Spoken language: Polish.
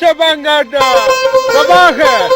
Çabangada! Sabahı!